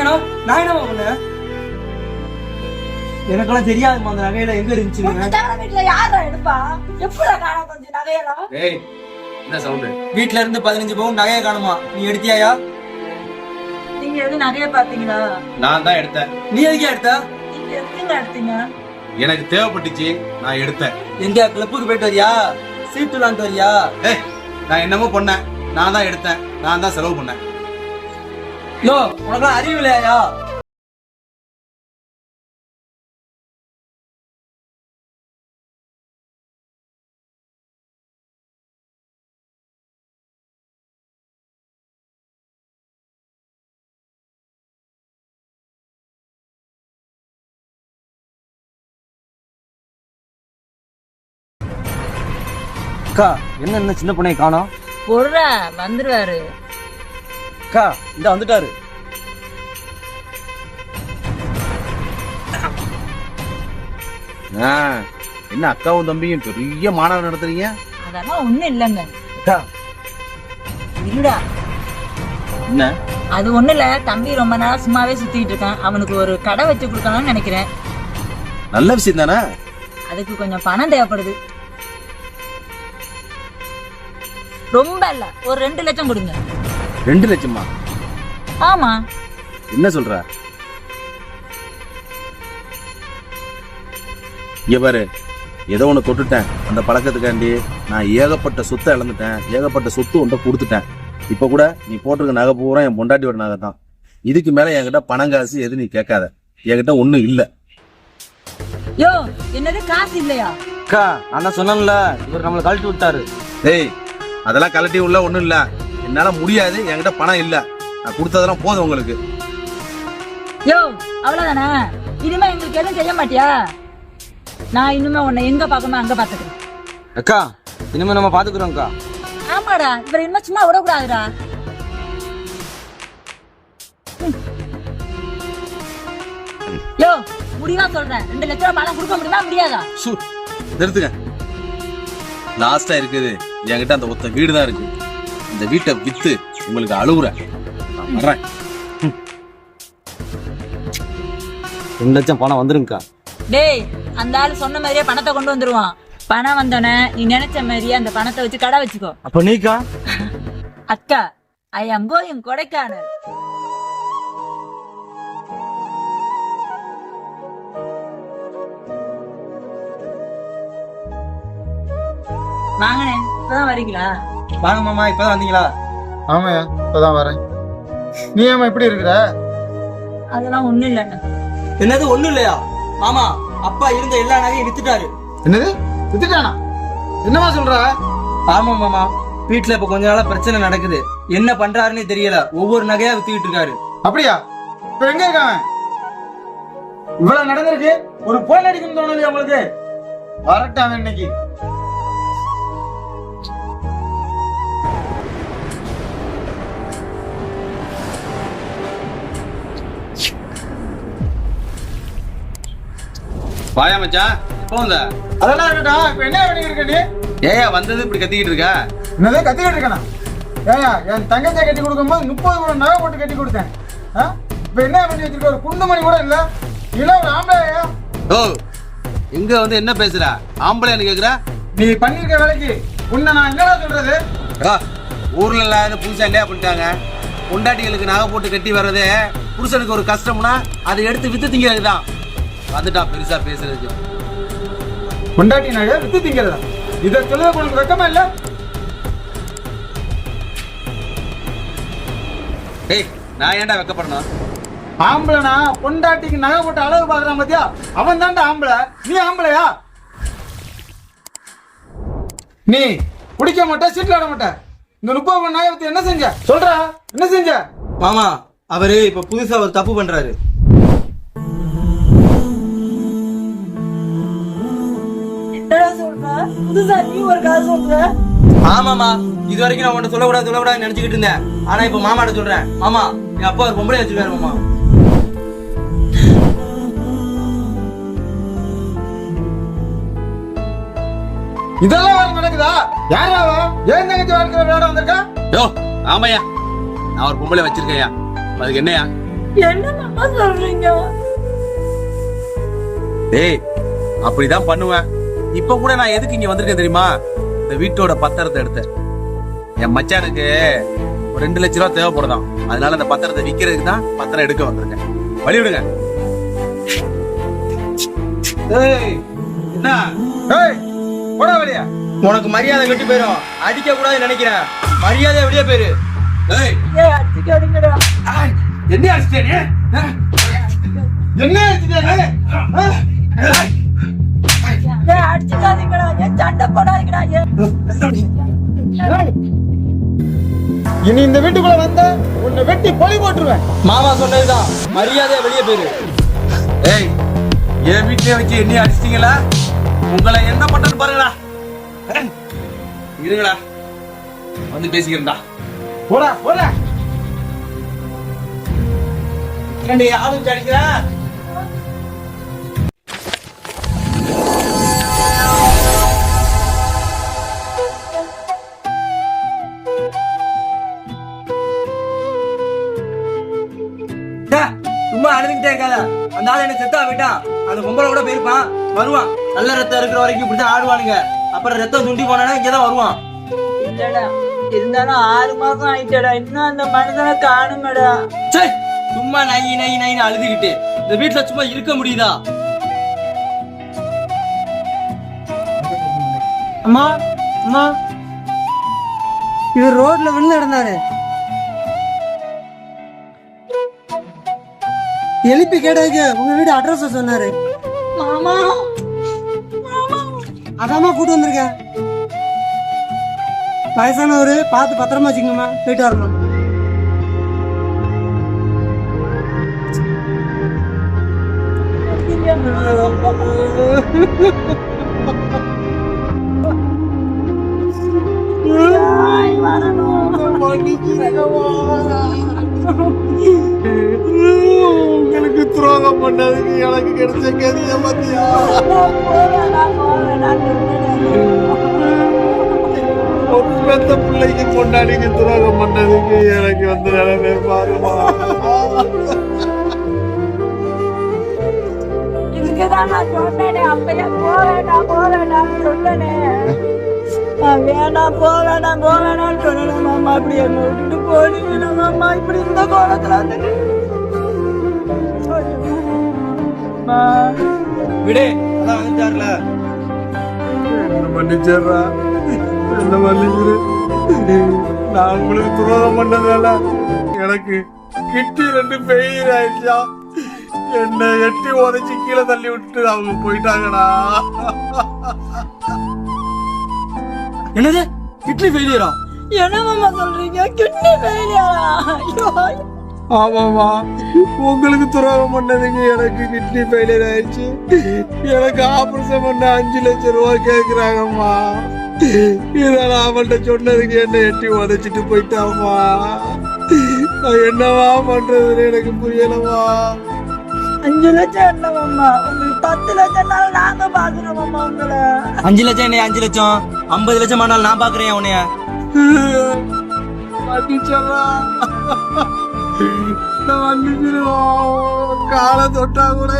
கட்டணும் நான் என்னமா பண்ணேன் எனக்கெல்லாம் தெரியாதுமா அந்த நகையில எங்க தவிர வீட்டுல யாரா எடுப்பா? எப்படா காணோம் கொஞ்சம் நகையெல்லாம்? ஏய் என்ன சவுண்டு வீட்ல இருந்து பதினஞ்சு பவுன் நகையை காணுமா? நீ எடுத்தியாயா? நீங்க எதுவும் நகைய பாத்தீங்களா நான் தான் எடுத்தேன். நீ எதுக்கே எடுத்த? நீங்க எதுங்க எடுத்தீங்க? எனக்கு தேவைப்பட்டுச்சு நான் எடுத்தேன். எங்க கிளப்புக்கு போயிட்டு வரியா? சீட்டு விளாண்டு வரியா ஏய் நான் என்னமோ பண்ணேன். நான் தான் எடுத்தேன். நான் தான் செலவு பண்ணேன். யோ உனக்கெல்லாம் அறிவு இல்லையா? அக்கா என்ன என்ன சின்ன பொண்ணை காணோம்? பொருளா வந்துருவாரு. அக்கா இந்த வந்துட்டாரு. ஆ, என்ன அக்காவும் தம்பியும் பெரிய மாநாடு நடத்துறீங்க? அதெல்லாம் ஒண்ணும் இல்லைங்க. அக்கா இருடா. என்ன? அது ஒண்ணு இல்ல தம்பி ரொம்ப நாளா சும்மாவே சுத்திட்டு இருக்கான். அவனுக்கு ஒரு கடை வச்சு கொடுக்கணும்னு நினைக்கிறேன். நல்ல விஷயம் தானே? அதுக்கு கொஞ்சம் பணம் தேவைப்படுது. ரொம்ப இல்ல ஒரு ரெண்டு லட்சம் கொடுங்க. ரெண்டு லட்சமா? ஆமா. என்ன சொல்ற? பாரு ஏதோ ஒண்ணு தொட்டுட்டேன். அந்த பழக்கத்துக்காண்டி நான் ஏகப்பட்ட சொத்தை இழந்துட்டேன். ஏகப்பட்ட சொத்து உன்ட்ட கொடுத்துட்டேன். இப்ப கூட நீ போட்டிருக்க நகை பூரா என் பொண்டாட்டியோட நகை தான். இதுக்கு மேல என்கிட்ட பணம் காசு எது நீ கேட்காத. என்கிட்ட ஒண்ணும் இல்ல. யோ என்னது காசு இல்லையா? அக்கா நான் தான் சொன்னேன்ல இவர் நம்மளை கழட்டி விட்டாரு. டேய் அதெல்லாம் கலட்டி உள்ள ஒண்ணும் இல்ல. என்னால முடியாது என்கிட்ட பணம் இல்ல. நான் கொடுத்ததெல்லாம் போதும் உங்களுக்கு. யோ அவ்வளவுதானே? இனிமே எங்களுக்கு எதுவும் செய்ய மாட்டியா? நான் இனிமே உன்னை எங்க பார்க்கணுமோ அங்க பாத்துக்கிறேன் அக்கா இனிமே நம்ம பாத்துக்கிறோம்க்கா ஆமாடா இவர் இன்னும் சும்மா விடக்கூடாதுடா. யோ முடிவா சொல்றேன். ரெண்டு லட்ச ரூபாய் பணம் கொடுக்க முடியுமா முடியாதா? சு நிறுத்துங்க. லாஸ்டா இருக்குது. என்கிட்ட அந்த ஒத்த வீடு தான் இருக்கு. இந்த வீட்டை வித்து உங்களுக்கு அழுகுறேன் நான் வர்றேன். ரெண்டு லட்சம் பணம் வந்துருங்கக்கா. டேய் அந்த ஆள் சொன்ன மாதிரியே பணத்தை கொண்டு வந்துருவான். பணம் வந்தோடனே நீ நினைச்ச மாதிரியே அந்த பணத்தை வச்சு கடை வச்சுக்கோ. அப்ப நீக்கா? அக்கா ஐ அம் கோயிங் கொடைக்கானல். வாங்கண்ணே இப்பதான் வரீங்களா? வாங்க மாமா இப்பதான் வந்தீங்களா? ஆமாயா இப்பதான் வரேன். நீ ஏமா இப்படி இருக்கிற? அதெல்லாம் ஒண்ணும் இல்லைண்ணே. என்னது ஒண்ணும் இல்லையா? மாமா அப்பா இருந்த எல்லா நகையும் வித்துட்டாரு. என்னது? வித்துட்டானா? என்னமா சொல்ற? ஆமா மாமா. வீட்டுல இப்ப கொஞ்ச நாளா பிரச்சனை நடக்குது. என்ன பண்றாருன்னே தெரியல. ஒவ்வொரு நகையா வித்துக்கிட்டு இருக்காரு. அப்படியா? இப்ப எங்க இருக்கான் இவ்வளவு நடந்திருக்கு. ஒரு போன் அடிக்கணும் தோணலையா உங்களுக்கு? வரட்டான் இன்னைக்கு. வாயா மச்சான் போங்க அதெல்லாம் இருக்கட்டும் இப்ப என்ன பண்ணிட்டு இருக்க நீ? ஏயா வந்தது இப்படி கத்திக்கிட்டு இருக்கா? என்னது கத்திக்கிட்டு இருக்கனா? ஏயா என் தங்கச்சியை கட்டி கொடுக்கும்போது முப்பது கூட நகை போட்டு கட்டி கொடுத்தேன். ஆ? இப்ப என்ன பண்ணி வச்சிருக்க? ஒரு குண்டு மணி கூட இல்ல. இல்ல ஒரு ஆம்பளையா? ஓ எங்க வந்து என்ன பேசுற? ஆம்பளைன்னு கேக்குற? நீ பண்ணிருக்க வேலைக்கு உன்னை நான் என்னடா சொல்றது? ஊர்ல இல்லாத புதுசா இல்லையா பண்ணிட்டாங்க? பொண்டாட்டிகளுக்கு நகை போட்டு கட்டி வர்றதே புருஷனுக்கு ஒரு கஷ்டம்னா அதை எடுத்து வித்து திங்கிறது தான் வந்துட்டான் பெருசா பேசுறதுக்கு. பொண்டாட்டி நகை வித்து திங்கிறதா இதை சொல்ல உனக்கு வெக்கமா இல்ல? ஏய் நான் ஏன்டா வெக்கப்படணும்? ஆம்பளைனா பொண்டாட்டிக்கு நகை போட்டு அளவு பாக்குறான் பாத்தியா? அவன் தான்டா ஆம்பளை. நீ ஆம்பளையா? நீ குடிக்க மாட்ட சீட்ல ஆட மாட்ட. இந்த முப்பது நகை பத்தி என்ன செஞ்ச? சொல்றா என்ன செஞ்ச? மாமா அவரு இப்ப புதுசா ஒரு தப்பு பண்றாரு. புதுசா நீ ஒரு கதை சொல்ற ஆமாமா இது வரைக்கும் நான் உன்ட்ட சொல்லக்கூடாது சொல்லக்கூடாதுன்னு நினைச்சுக்கிட்டு இருந்தேன். ஆனா இப்ப மாமாட்ட சொல்றேன். மாமா என் அப்பா ஒரு பொம்பளை வச்சிருக்காரு மாமா. இதெல்லாம் வேற நடக்குது? யாரா அவ? ஏன் தங்கச்சி வாழ்க்கை விளையாட வந்திருக்கா? யோ ஆமாய்யா நான் ஒரு பொம்பளை வச்சிருக்கேன்யா. அதுக்கு என்னையா என்ன மாமா சொல்றீங்க? டேய் அப்படிதான் பண்ணுவேன். இப்ப கூட நான் எதுக்கு இங்க வந்திருக்கேன் தெரியுமா? இந்த வீட்டோட பத்திரத்தை எடுத்தேன். என் மச்சானுக்கு ஒரு ரெண்டு லட்ச ரூபா தேவைப்படுதாம் அதனால அந்த பத்திரத்தை விக்கிறதுக்கு தான் பத்திரம் எடுக்க வந்திருக்கேன். வழி விடுங்க ஏய் என்ன? ஏய் போடா வெளியா. உனக்கு மரியாதை கட்டி போயிடும் அடிக்க கூடாதுன்னு நினைக்கிறேன். மரியாதை வெளியே போயிரு. என்ன அடிச்சிட்டே? என்ன ஆச்சுடா இனி இந்த வீட்டுக்குள்ள வந்த உன்னை வெட்டி பொலி போட்டுருவேன். மாமா சொன்னதுதான் மரியாதையா வெளியே போயிரு. ஏய் என் வீட்லயே வச்சு என்ன அடிச்சிட்டீங்களா? உங்களை என்ன பண்றேன்னு பாருங்களா இருங்களா வந்து பேசிக்கிறேன்டா. போடா போடா. ஏன்டி ஆளும் சும்மா அழுதுகிட்டே இருக்காத. அந்த ஆள் என்ன செத்தா விட்டான் அந்த பொம்பளை கூட போயிருப்பான் வருவான். நல்ல ரத்தம் இருக்கிற வரைக்கும் இப்படிதான் ஆடுவானுங்க. அப்புறம் ரத்தம் துண்டி போனா இங்கதான் வருவான். இல்லடா இருந்தாலும் ஆறு மாசம் ஆயிட்டடா. இன்னும் அந்த மனுஷனை காணுமேடா சே சும்மா நை நை நைன்னு அழுதுகிட்டு. இந்த வீட்டுல சும்மா இருக்க முடியுதா? அம்மா அம்மா. இவர் ரோட்ல விழுந்து கிடந்தாரு. எழுப்பி கேட்டதுக்கு உங்க வீடு அட்ரஸ் சொன்னாரு. மாமா. அதாம்மா கூட்டு வந்திருக்கேன் வயசானவரு பார்த்து பத்திரமா வச்சுக்கோங்கம்மா. போயிட்டு வரணும். உங்களுக்கு துரோகம் பண்ணதுக்கு எனக்கு கிடைச்ச கதிய பத்தியா பெத்த பிள்ளைக்கு பொண்டாடிக்கு துரோகம் பண்ணதுக்கு எனக்கு வந்து நிலைமை பாருமா. இதுக்குதான் நான் சொன்னேனே அப்பயே போவேடா போவேடா சொன்னேனே. நான் வேணாம் சொன்னேன் மாமா அப்படி என்ன விட்டுட்டு மாமா இப்படி இந்த கோலத்துல அம்மா. விடு அதான் வந்துட்டார்ல என்ன மன்னிச்சிடுறா? என்ன மன்னிச்சிரு நான் உங்களுக்கு துரோகம் பண்ணதால எனக்கு கிட்டி ரெண்டு பெயிர் ஆயிடுச்சா என்ன எட்டி உதைச்சு கீழே தள்ளி விட்டு அவங்க போயிட்டாங்கடா. என்னது? கிட்னி ஃபெயிலியரா என்ன மாமா சொல்றீங்க? கிட்னி ஃபெயிலியரா? ஐயோ. ஆமாமா உங்களுக்கு துரோகம் பண்ணதுக்கு எனக்கு கிட்னி ஃபெயிலியர் ஆயிடுச்சு. எனக்கு ஆபரேஷன் பண்ண அஞ்சு லட்சம் ரூபாய் கேக்குறாங்கம்மா. இதை நான் அவள்கிட்ட சொன்னதுக்கு என்ன எட்டி உதைச்சிட்டு போயிட்டாம்மா. நான் என்னவா பண்றதுன்னு எனக்கு புரியலமா அஞ்சு லட்சம் என்ன மாமா? உங்களுக்கு பத்து லட்சம்னாலும் நாங்க பாக்குறோம் அஞ்சு லட்சம் என்ன அஞ்சு லட்சம். ஐம்பது லட்சம் ஆனாலும் நான் பாக்குறேன் உன்னைய. மன்னிச்சரா நான் மன்னிச்சிருவோம் காலை தொட்டா கூட